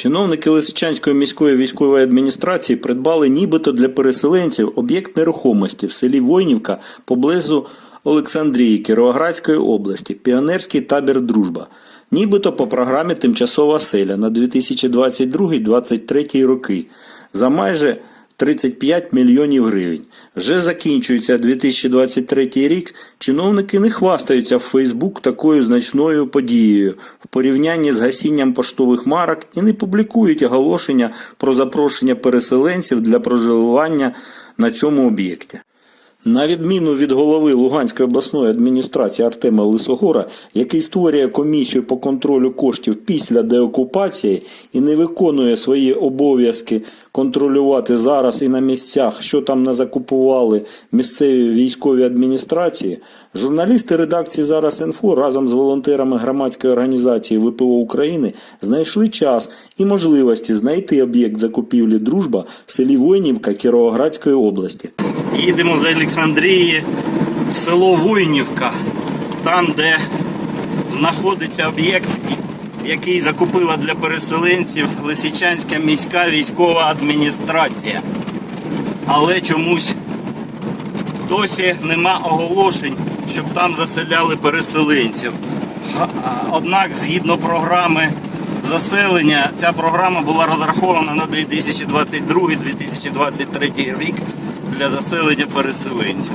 Чиновники Лисичанської міської військової адміністрації придбали нібито для переселенців об'єкт нерухомості в селі Войнівка поблизу Олександрії Кіровоградської області, піонерський табір Дружба. Нібито по програмі Тимчасова селя на 2022-2023 роки за майже 35 мільйонів гривень. Вже закінчується 2023 рік. Чиновники не хвастаються в Фейсбук такою значною подією в порівнянні з гасінням поштових марок і не публікують оголошення про запрошення переселенців для проживання на цьому об'єкті. На відміну від голови Луганської обласної адміністрації Артема Лисогора, який створює комісію по контролю коштів після деокупації і не виконує свої обов'язки контролювати зараз і на місцях, що там не закупували місцеві військові адміністрації, журналісти редакції Зараз інфо разом з волонтерами громадської організації ВПО України знайшли час і можливості знайти об'єкт закупівлі Дружба в селі Войнівка Кіровоградської області. Їдемо з Олександрії в село Войнівка, там, де знаходиться об'єкт, який закупила для переселенців Лисичанська міська військова адміністрація. Але чомусь досі нема оголошень, щоб там заселяли переселенців. Однак, згідно програми заселення, ця програма була розрахована на 2022-2023 рік для заселення переселенців.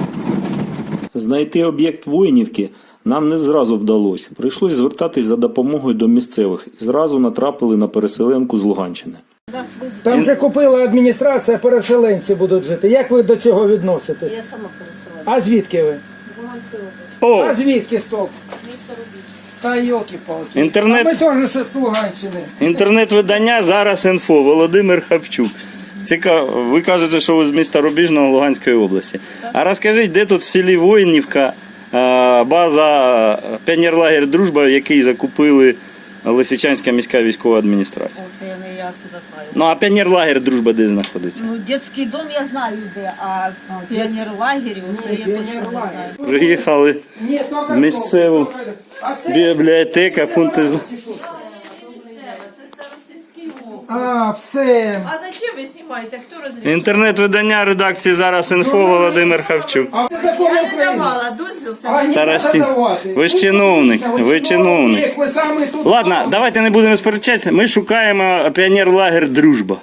Знайти об'єкт воїнівки нам не зразу вдалося. Прийшлось звертатись за допомогою до місцевих і зразу натрапили на переселенку з Луганщини. Там вже купила адміністрація, переселенці будуть жити. Як ви до цього відноситесь? Я сама переселена. А звідки ви? О, А звідки стоп? Та йоки палки Інтернет- А ми теж з Луганщини. інтернет-видання зараз інфо. Володимир Хапчук. Цікаво, ви кажете, що ви з міста Рубіжного Луганської області. А розкажіть, де тут в селі Воїнівка е, база е, піонерлагер Дружба, який закупили Лисичанська міська військова адміністрація? Оце я не я туди знаю. Ну а піонерлагер Дружба де знаходиться? Ну, дитячий дом я знаю де, а піонерлагері, оце я точно не знаю. Приїхали тільки Місцеву це бібліотека, пункти. А, все. А зачем ви знімаєте? Хто розрішив? Інтернет-видання редакції зараз інфо Володимир Хавчук. А ви закон Я не України. давала дозвіл А, саме. ні, Старості. давати. Ви ж чиновник, ви чиновник. Ви самі тут. Ладно, давайте не будемо сперечатися. Ми шукаємо піонерлагер Дружба.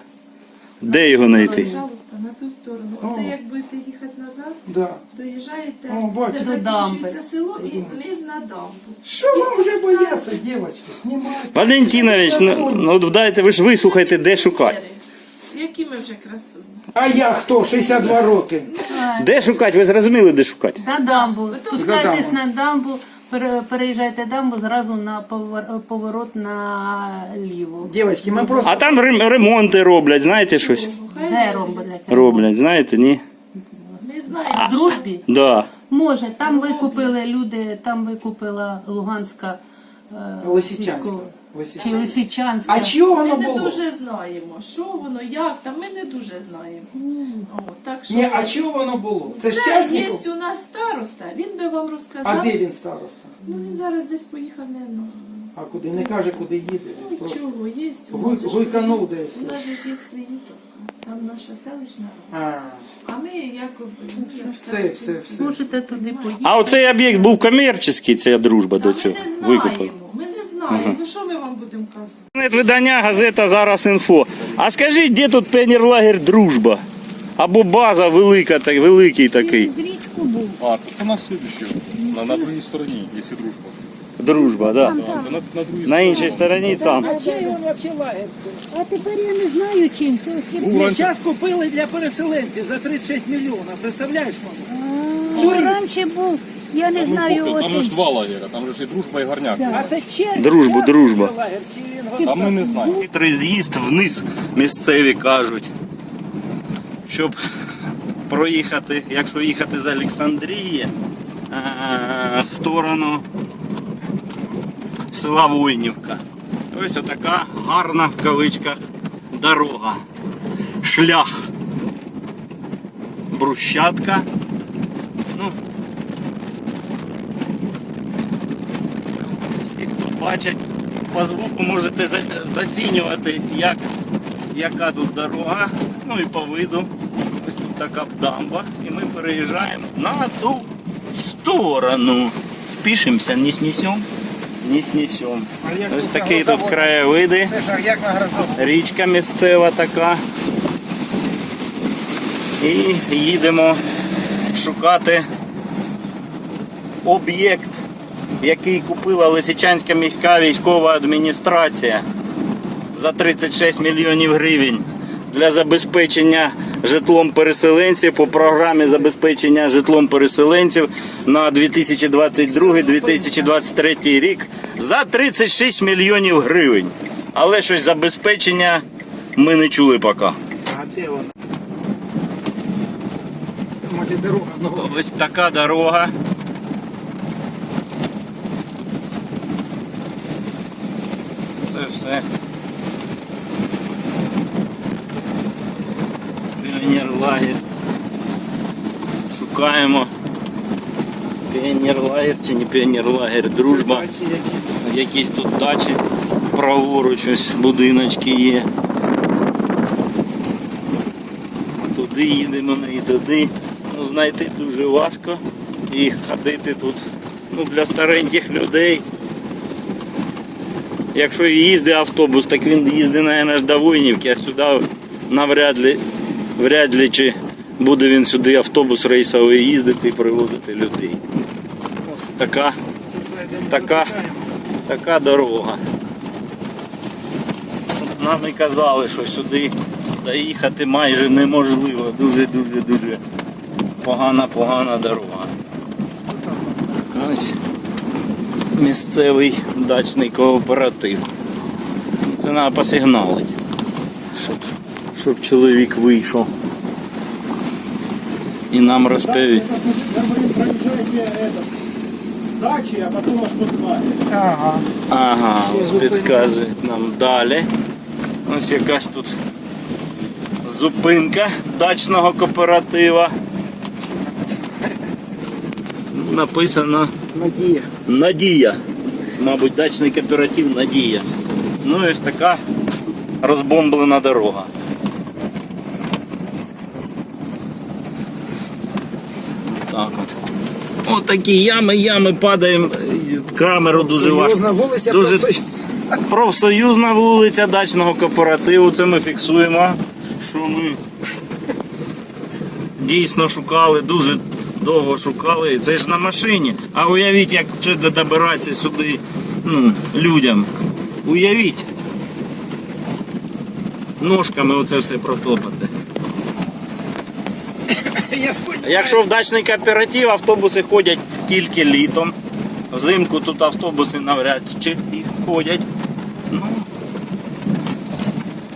Де його знайти? Пожалуйста, на ту сторону. Оце як будете їхати назад, Да. Доїжджаєте, О, бачу. де До дамби. село і вниз на дамбу. Що вам вже бояться, дівчатки? Знімайте. Валентинович, ну, ну дайте ви ж вислухайте, де шукати. Які ми вже красуні. А я хто? 62 роки. Де шукати? Ви зрозуміли, де шукати? На дамбу. Спускайтесь на дамбу, пере- переїжджайте дамбу зразу на повор- поворот наліво. Дівчатки, ми просто А там рем- ремонти роблять, знаєте щось? Де роблять? Роблять, знаєте, ні? Знаємо. В дружбі? Да. Може, там викупили люди, там викупила Луганська е, Лисичанська. військова- чи Лисичанська. Лисичанська. А чого Ми не було? дуже знаємо, що воно, як там, ми не дуже знаємо. О, так що Ні, а чого воно було? Це ж Це є часников? у нас староста, він би вам розказав. А де він староста? Ну він зараз десь поїхав не ну. А куди? Не каже, куди їде. Ну, Просто чого, є. у нас же ж гуйканув, приют- де і все. У нас же ж є приютовка. Там наша селищна рада. А, ми якоби ну, все, все, все. Можете туди поїхати. А оцей об'єкт був комерційний, ця дружба до ми цього не викупила. ми не знаємо. Ну що ми вам будемо казати? Інтернет-видання, газета зараз інфо. А скажіть, де тут піонерлагер Дружба? Або база велика, так, великий такий. А, це, це на слідуще, на, на другій стороні, якщо дружба. Дружба, да. Це на, на другій На іншій стороні там. А чий він взагалі лагерь? А тепер я не знаю чим. Це раніше, Час купили для переселенців за 36 мільйонів. Представляєш, мама? я раніше був. Я не ну, знаю. поки, там же ж два лагеря, там же ж і дружба, і горняк. А це черг. Дружбу, черг дружба. лагер, чи він А ми не знаємо. Хитрий з'їзд вниз місцеві кажуть. Щоб проїхати, якщо їхати з Олександрії е, в сторону села Войнівка. Ось отака гарна в кавичках дорога. Шлях. Брусчатка. Ну, всі, хто бачать, по звуку можете зацінювати, як, яка тут дорога, ну і по виду. Ось тут така дамба, і ми переїжджаємо на ту сторону. Впишемося, не снесем, не снесем. Ось такі тут краєвиди. Річка місцева така. І їдемо шукати об'єкт, який купила Лисичанська міська військова адміністрація за 36 мільйонів гривень для забезпечення житлом переселенців по програмі забезпечення житлом переселенців на 2022-2023 рік за 36 мільйонів гривень. Але щось забезпечення ми не чули поки. Нова. Ось така дорога. Це все. Піонер-лагерь. Шукаємо. Піонер-лагерь чи не піонер-лагерь, дружба. Якісь тут дачі праворуч, ось будиночки є. Туди їдемо, і туди. Ну, знайти дуже важко. І ходити тут ну, для стареньких людей. Якщо їздить автобус, так він їздить, мабуть, до Войнівки, а сюди навряд ли, вряд ли чи буде він сюди автобус рейсовий їздити і привозити людей. Ось така, така, така дорога. Нам і казали, що сюди доїхати майже неможливо. Дуже-дуже дуже погана, погана дорога. Ось місцевий дачний кооператив. Це треба посигналити, щоб, чоловік вийшов. І нам розповів. дачи, а тут. Ага. Ага, ось підказують нам далі. Ось якась тут зупинка дачного кооператива. Написано Надія. Надія. Мабуть, дачний кооператив Надія. Ну і ось така розбомблена дорога. Так от. Такі ями, ями падаємо. Камеру дуже важко. Вулиця Дуже профсоюз- профсоюзна вулиця дачного кооперативу. Це ми фіксуємо, що ми дійсно шукали, дуже довго шукали. Це ж на машині. А уявіть, як ще добиратися сюди ну, людям. Уявіть. Ножками оце все протопати. Якщо в дачний кооператив автобуси ходять тільки літом, взимку тут автобуси навряд чи ходять. Ну,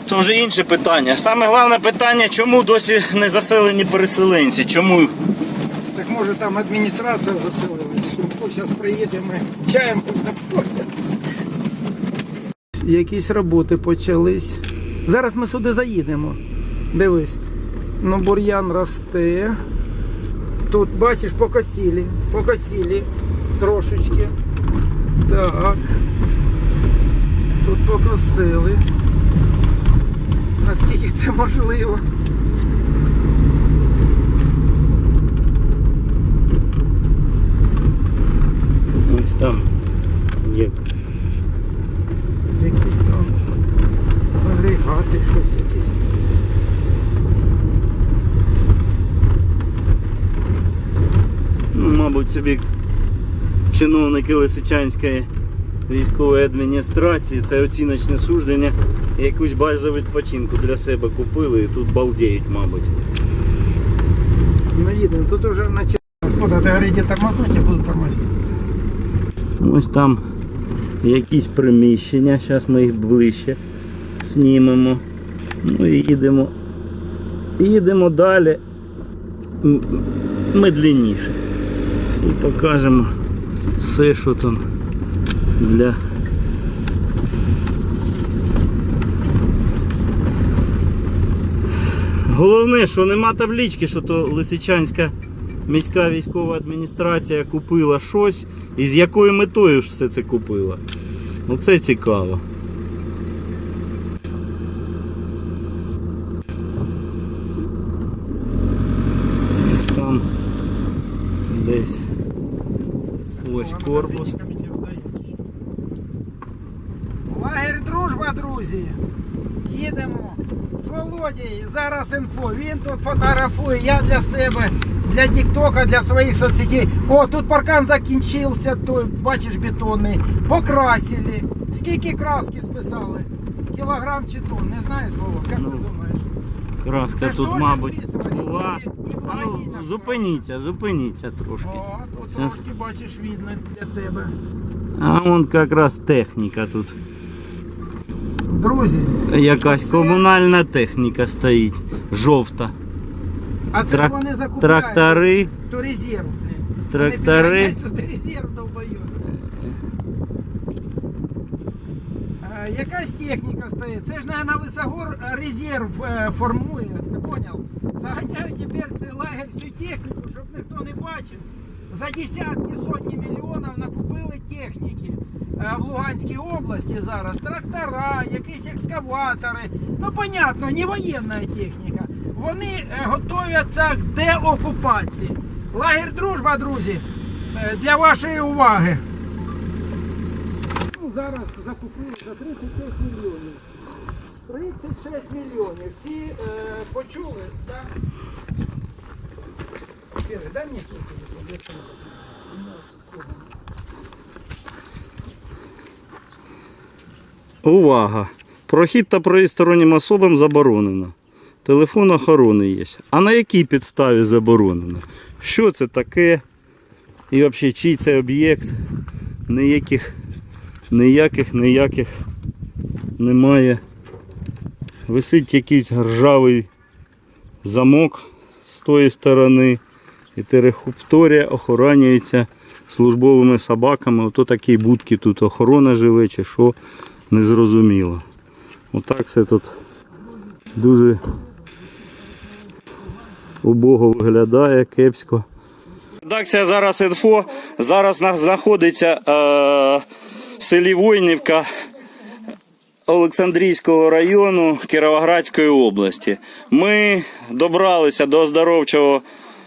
це вже інше питання. Саме головне питання, чому досі не заселені переселенці? Чому? Так може там адміністрація заселилась. Зараз приїде, ми чаєм напоїмо. Якісь роботи почались. Зараз ми сюди заїдемо. Дивись. Ну, бур'ян росте. Тут, бачиш, покосілі. Покосілі трошечки. Так. Тут покосили. Наскільки це можливо? Ось там є. Якісь там агрегати, щось якісь. Ну, собі чиновники Лисичанської військової адміністрації це оціночне суждення якусь базу відпочинку для себе купили і тут балдіють, мабуть. Ну їдемо, тут уже наче. Куда ти говориш, де тормознуть, я буду тормозити. Ось там якісь приміщення, зараз ми їх ближче знімемо. Ну і їдемо. Їдемо далі медленніше. І покажемо все, що там для. Головне, що нема таблички, що то Лисичанська міська військова адміністрація купила щось і з якою метою все це купила. Ну це цікаво. Ось там десь ось корпус. Лагерь дружба, друзі. Їдемо з Володією. Зараз. Він тут фотографує. Я для себе, для Тіктока, для своїх соцсетей. О, тут паркан закінчився, той, бачиш, бетонний. Покрасили. Скільки краски списали? Кілограм чи тонн? Не знаєш, Вова? Як Ну, ти думаєш? Краска Це тут, мабуть, була. Ну, зупиніться, зупиніться трошки. О, тут трошки бачиш видно для тебе. А вон якраз техніка тут. Друзі, Якась комунальна техніка стоїть. Жовта. а це Трак- вони закупляють. Трактори. То резерв. Трактори. Резерв долбойок. Е, Якась техніка стоїть. Це ж, наверное, Лисогор резерв е, формує. Ти поняв? Заганяють тепер цей лагерь всю техніку, щоб ніхто не бачив. За десятки, сотні мільйонів накупили техніки. Е, В Луганській області зараз трактора, якісь екскаватори. Ну, понятно, не воєнна техніка. Вони е, готуються к деокупації. Лагерь дружба, друзі, е, для вашої уваги. Ну, зараз закупили за 36 мільйонів. 36 мільйонів. Всі е, почули, так? Сіри, дай мені сумку. Увага! Прохід та проїзд стороннім особам заборонено. Телефон охорони є. А на якій підставі заборонено? Що це таке? І взагалі, чий це об'єкт? Ніяких, ніяких, ніяких немає. Висить якийсь ржавий замок з тої сторони. І територія охоронюється службовими собаками. Ото такі будки тут охорона живе чи що, незрозуміло. Отак все тут дуже убого виглядає, кепсько. Редакція зараз інфо. Зараз знаходиться е, в селі Войнівка Олександрійського району Кіровоградської області. Ми добралися до оздоровчого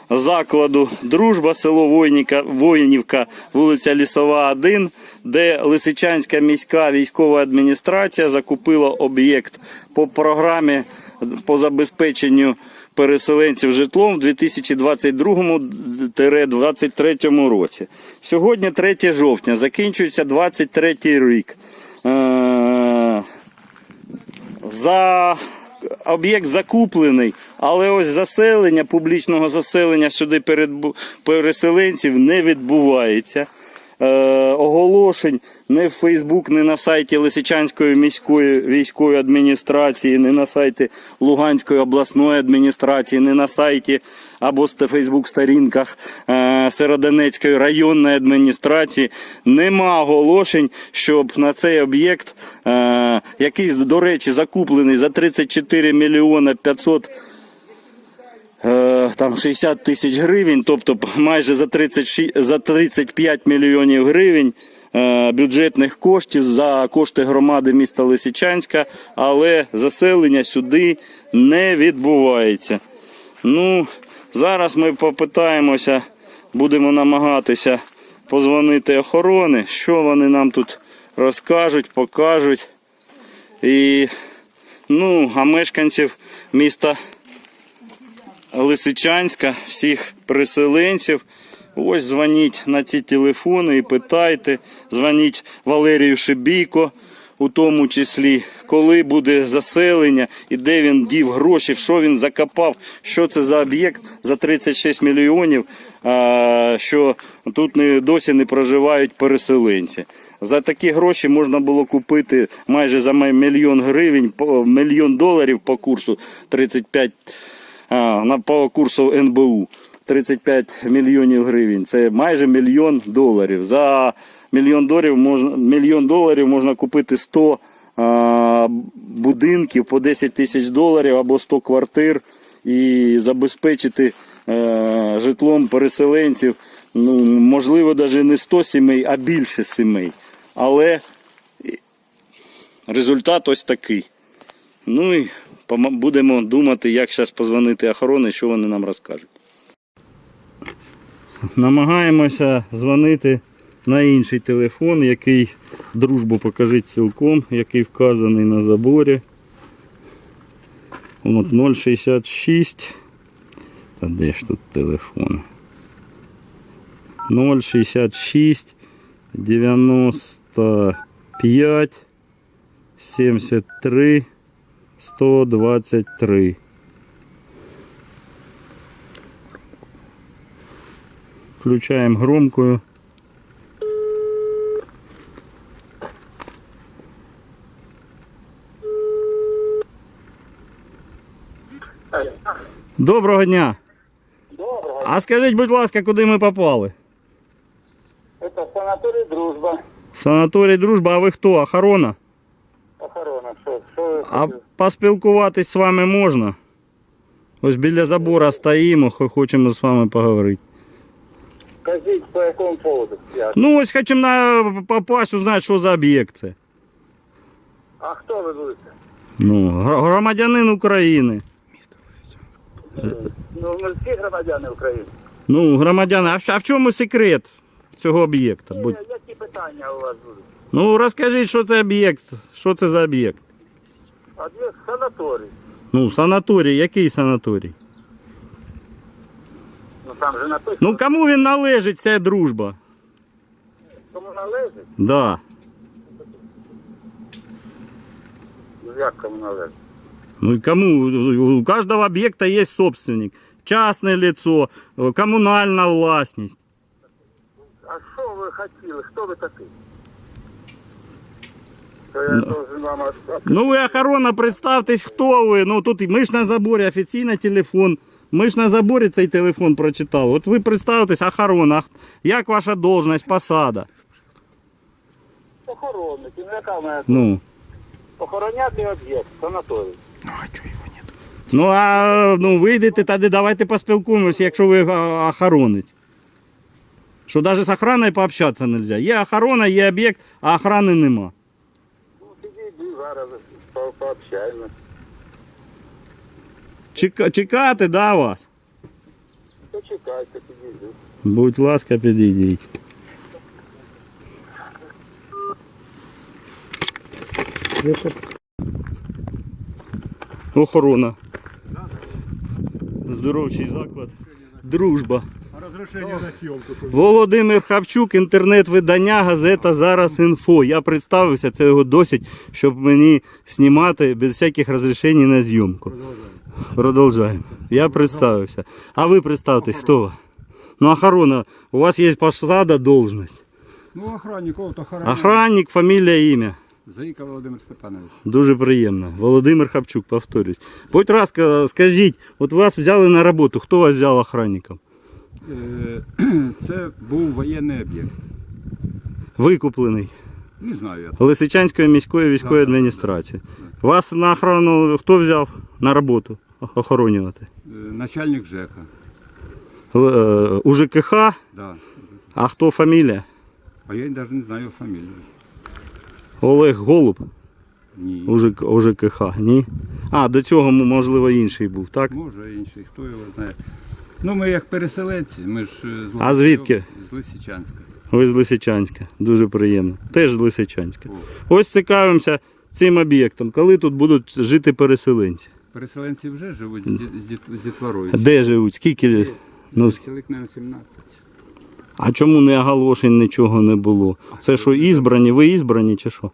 закладу Дружба, село Войніка, Воїнівка, вулиця Лісова, 1, де Лисичанська міська військова адміністрація закупила об'єкт по програмі по забезпеченню переселенців житлом в 2022-2023 році. Сьогодні 3 жовтня, закінчується 23 рік. Е, за об'єкт закуплений, але ось заселення, публічного заселення сюди переселенців не відбувається. Е, оголошень не в Фейсбук, не на сайті Лисичанської міської військової адміністрації, не на сайті Луганської обласної адміністрації, не на сайті або в Фейсбук сторінках е, Середонецької районної адміністрації. Нема оголошень, щоб на цей об'єкт, е, який, до речі, закуплений за 34 мільйони 500 Е, там 60 тисяч гривень, тобто майже за 36, за 35 мільйонів гривень бюджетних коштів за кошти громади міста Лисичанська, але заселення сюди не відбувається. Ну, зараз ми попитаємося, будемо намагатися позвонити охорони, що вони нам тут розкажуть, покажуть. І, ну, а мешканців міста Лисичанська, всіх переселенців. Ось дзвоніть на ці телефони і питайте. Дзвоніть Валерію Шибійко, у тому числі, коли буде заселення і де він дів гроші, що він закопав, що це за об'єкт за 36 мільйонів, що тут не, досі не проживають переселенці. За такі гроші можна було купити майже за мільйон гривень, мільйон доларів по курсу 35 а, на по курсу НБУ 35 мільйонів гривень. Це майже мільйон доларів. За мільйон доларів можна, мільйон доларів можна купити 100 а, будинків по 10 тисяч доларів або 100 квартир і забезпечити е, житлом переселенців. Ну, можливо, навіть не 100 сімей, а більше сімей. Але результат ось такий. Ну і будемо думати, як зараз позвонити охорони, що вони нам розкажуть. Намагаємося дзвонити на інший телефон, який дружбу покажіть цілком, який вказаний на заборі. От 066. Та де ж тут телефон? 066 95 73 123. Включаем громкую. Доброго дня. Доброго. А скажіть, будь ласка, куди ми попали? Это санаторий Дружба. Санаторій Дружба, а ви хто? Охорона? Охорона. Що, що ви А хотіли? поспілкуватись з вами можна? Ось біля забора стоїмо, хо- хочемо з вами поговорити. Скажіть, по якому поводу? Я. Ну, ось хочемо на попасть, узнати, що за об'єкт це. А хто ви будете? Ну, гр- громадянин України. Ну, ми всі громадяни України. Ну, громадяни, а в, а в чому секрет цього об'єкта? Будь... Які питання у вас будуть? Ну, розкажіть, що це об'єкт? Що це за об'єкт? Об'єкт санаторій. Ну, санаторій, який санаторій? Ну там же написано, Ну, кому він належить, ця дружба? кому належить. Да. Ну як кому належить? Ну и кому? У каждого объекта есть собственник. Частное лицо, э, коммунальная властность. А що ви хотіли? Хто ви такий? То я должен вам от- от- Ну вы охорона, представьтесь, кто вы. Ну тут мы ж на заборе офіційно телефон. Ми ж на заборі цей телефон прочитали. От ви представтесь, охорона. Ах, Як ваша должность, посада? охоронник. Ну яка в мене? Ну. Охороняти об'єкт, санаторій. Ну а ну а ну вийдете, тоді давайте поспілкуємося, якщо ви охоронить. Що навіть з охраною пообщатися не можна. Є охорона, є об'єкт, а охорони нема. Ну підійди зараз, по- пообщаємось. Чека- Чекати, да, вас? Почекайте, підійди. Будь ласка, підійдіть. Охорона. Здоровчий заклад. Дружба. Володимир Хавчук, інтернет-видання, газета Зараз інфо. Я представився, це його досить, щоб мені знімати без всяких розрішень на зйомку. Продовжуємо. Я представився. А ви представтесь, хто ви? Ну, охорона, у вас есть посада, должность. Ну, охранник, охранник. Охранник, фамілія, ім'я. Заїка Володимир Степанович. Дуже приємно. Володимир Хапчук, повторюсь. Будь ласка, скажіть, от вас взяли на роботу, хто вас взяв охранником? Е, Це був воєнний об'єкт. Викуплений Не знаю я. Лисичанської міської військової адміністрації. Вас на охорону хто взяв на роботу охоронювати? Е, Начальник ЖЕКа. Л- е, У ЖКХ, Да. а хто фамілія? А я навіть не знаю фамілію. Олег Голуб Ні. у ЖК у ні? А, до цього, можливо, інший був, так? Може інший, хто його знає. Ну, ми як переселенці, ми ж е, з А звідки? З Лисичанська. Ви з Лисичанська, дуже приємно. Теж з Лисичанська. Ось цікавимося цим об'єктом, коли тут будуть жити переселенці. Переселенці вже живуть з, з, діт- з дітворою. Де живуть? Скільки? Ну, Чоловік, мабуть, 17. А чому не оголошень нічого не було? Це що, ізбрані? Ви ізбрані чи що?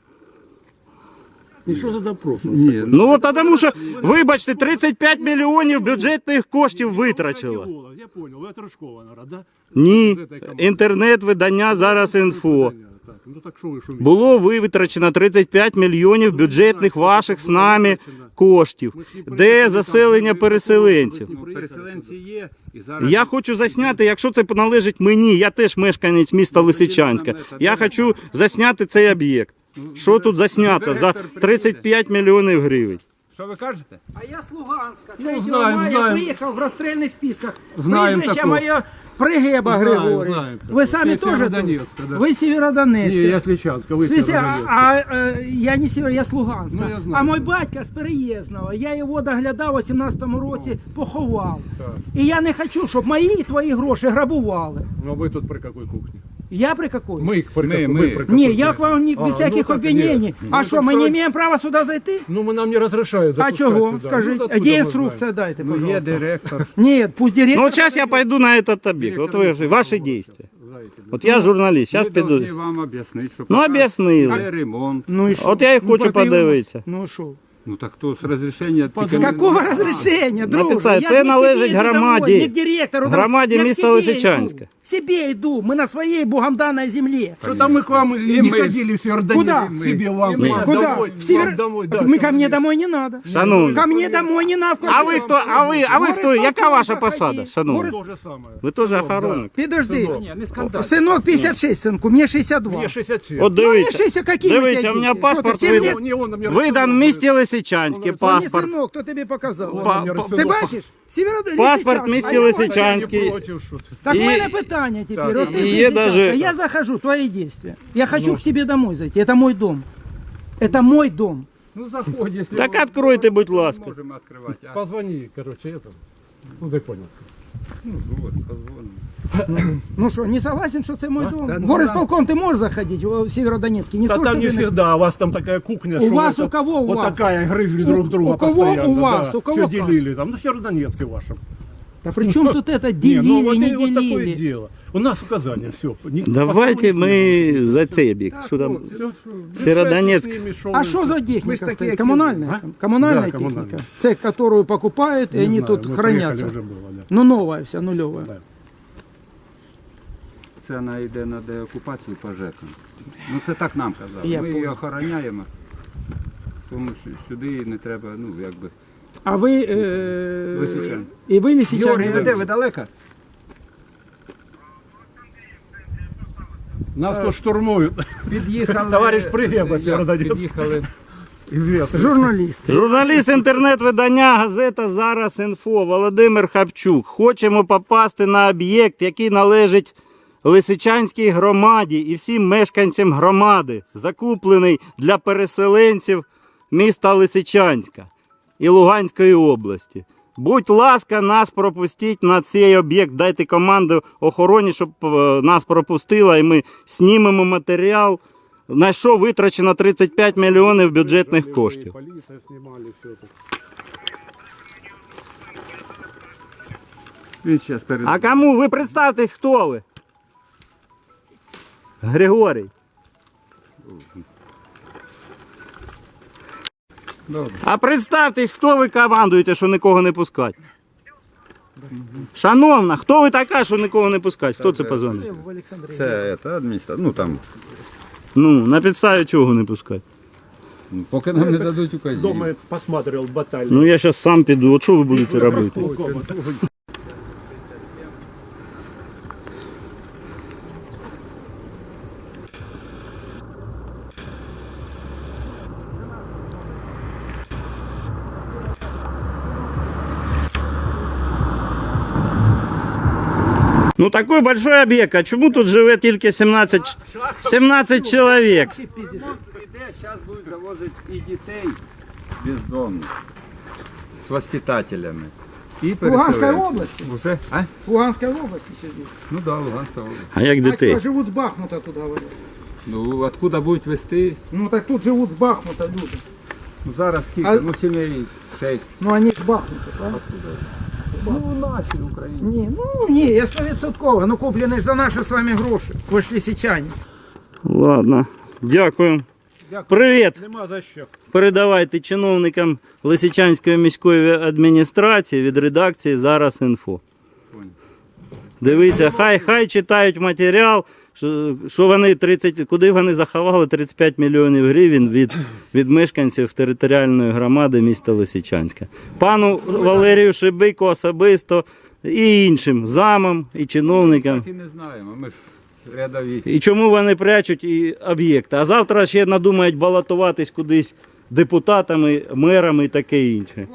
І що за допрос? Ні, Ну от а тому що, вибачте, 35 мільйонів бюджетних коштів витрачила. Я понял, ви наверное, да? Ні, інтернет-видання зараз інфо. Так, ну так що ви шумите? Було витрачено 35 мільйонів бюджетних ваших з нами коштів. Де заселення переселенців? Ну, переселенці є. І зараз Я хочу засняти, якщо це належить мені, я теж мешканець міста Лисичанська. Я хочу засняти цей об'єкт. Що тут заснято за 35 мільйонів гривень? Що ви кажете? А я з Луганська. Ну, 3 знаємо, мая знаємо. виїхав в розстрільних списках. Знаємо Прізвище такого. моє Пригеба Знаю, Григорій. знаю такого. Ви самі тоже? тут? Да. Вы з Не, я з Личанська, ви Сєвєродонецька. а, е, я не север, я з Луганська. Ну, я знаю. а мой батько з Переїзного. Я його доглядав у 18-му році, поховав. Так. І я не хочу, щоб мої і твої гроші грабували. Ну, а ви тут при якій кухні? Я при какой? Ми, при Ми, какой- ми. ви при Не, какой я кухні? к вам не, А, без ну всяких так обвинений. нет. А Ну, что, так мы не сразу- имеем права сюда зайти? Ну, мы нам не разрешают А запускать чего? сюда. Скажите, Ну, а откуда где мы инструкция знаем? дайте, Ну, є пожалуйста. директор. Нет, пусть директор... Ну вот сейчас я пойду на этот объект. Вот вы, ваши действия. Знаете, да. Вот я журналист, сейчас Ми повинні піду. вам об'яснити, що Ну, поки об'яснили. йде ремонт. Ну и что? От я і хочу подивитися. Ну что? Ну так то з розрішення С тільки- какого разрешения, друже? Написать, Я це ж не належить тебе иду громаді. домой, Не к директору. Громаді я к міста себе Лисичанська. иду. Себе иду, мы на своей богом данной земле. Что там мы к вам и не мы- ходили в Северодонецк, Куда? себе вам, И мы. вам Куда? домой, В Север- вам домой, да. мы ко мне домой не надо. Шановні. Ко мне домой не надо. А ви хто? А ви, а ви хто? Яка ваша посада, шановні? То же самое. Ви теж охоронник? Подожди. Не, не скандаль. Сынок 56, сынку, мне 62. Мне 67. От Ну, мне дивіться, 60, какие дивіться, у тебя у мене дети? паспорт Что ты, семь видан, лет? Не, он на меня видан в рассказывал. місті Лисичанське, Он паспорт. не сынок, кто тебе показал? Па- Он на меня па- Ти рассказывал. бачиш? Сєвєродонецьк. Паспорт Лисичанськ. місті А я бачу. Я Лисичанський. не против, что ты. Так І- у мене питання тепер. Так, От ти і з є Лисичанська, даже- Я захожу, твої дійства. Я хочу к себе домой зайти. Это мой дом. Это мой дом. Ну, заходи, если... Так он- відкройте, будь ласка. Можемо відкривати. А, Позвони, короче, это. Ну, ты понял. Ну, вот, позвонимо. Ну що, не согласен, що це мой дом? Да, ну В горисполком ти можеш заходити в Сєвєродонецький? Не Да там не ти всегда, у вас там такая кухня, У что вас, это у кого у вот вас? такая, грызли У- друг друга у кого постоянно. у вас? да. У кого Все касса? делили там, ну Северодонецке вашем. Та при чому тут это Не, делили, ну вот, не и вот такое делили? дело. У нас указания, все. Давайте ми за цей об'єкт. Що там? Сєвєродонецьк. А що за техніка Мы ж такие стоїть? Комунальна? А? Комунальна Да, техніка? комунальна. Це, яку покупають, і вони тут хранятся. Уже было, да. Ну, нова вся, нульова. Да. Це вона йде на деокупацію по ЖЕКам. Ну це так нам казали. Я Ми її понял. охороняємо. Тому що сюди не треба, ну якби. А ви... Е... Лисичан. І ви лисичани? ви де ви далеко? Нас тут штурмуют. Під'їхали. Товариш Пригеба, Сєвєродонецьк. Під'їхали. Известно. Журналісти. Журналіст інтернет-видання газета Зараз інфо Володимир Хапчук. Хочемо попасти на об'єкт, який належить Лисичанській громаді і всім мешканцям громади, закуплений для переселенців міста Лисичанська і Луганської області. Будь ласка, нас пропустіть на цей об'єкт. Дайте команду охороні, щоб е, нас пропустила, і ми знімемо матеріал. На що витрачено 35 мільйонів бюджетних коштів. Все. Він зараз перед. А кому? Ви представтесь, хто ви? Григорій. А представтесь, хто ви командуєте, що нікого не пускати. Шановна, хто ви така, що нікого не пускати? Хто це позвонив? Це, це адміністрація. Ну там. Ну, на підставі чого не пускати? Поки нам не дадуть указів. Дома посмотрел посматривал. Ну я зараз сам піду. От що ви будете робити? Ну такой большой объект, а чому тут живе тільки 17, 17 чоловік? Зараз будуть завозити і дітей бездомних з воспитателями. І Луганської переселенців. області? Уже? А? С Луганской области сейчас здесь. Ну да, Луганська область. А як дітей? А живут с Бахмута тут, говорят. Ну, откуда будуть вести? Ну так тут живут с Бахмута люди. Ну зараз скільки? А- Ну сімей шесть. Ну они с Бахмута, правда? Ну, наші Україні. Ні, ну ні, я стовідсотково. Ну куплені ж за наші з вами гроші. Ви ж. Ладно, дякую. Привіт. Нема за що. Передавайте чиновникам Лисичанської міської адміністрації від редакції Зараз інфо. Дивіться, хай хай читають матеріал, що, вони 30, куди вони заховали 35 мільйонів гривень від, від мешканців територіальної громади міста Лисичанська. Пану Валерію Шибику особисто і іншим замам і чиновникам. І не знаємо, ми ж рядові. І чому вони прячуть і об'єкти? А завтра ще надумають балотуватись кудись депутатами, мерами і таке інше.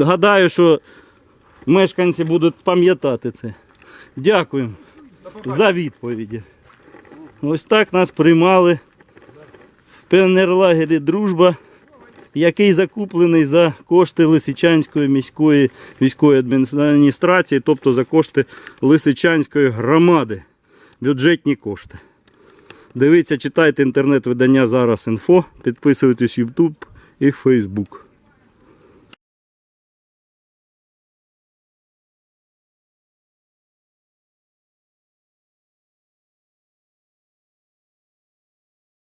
Гадаю, що мешканці будуть пам'ятати це. Дякую за відповіді. Ось так нас приймали в піонерлагері Дружба, який закуплений за кошти Лисичанської міської військової адміністрації, тобто за кошти Лисичанської громади. Бюджетні кошти. Дивіться, читайте інтернет-видання зараз інфо, підписуйтесь в YouTube і Facebook.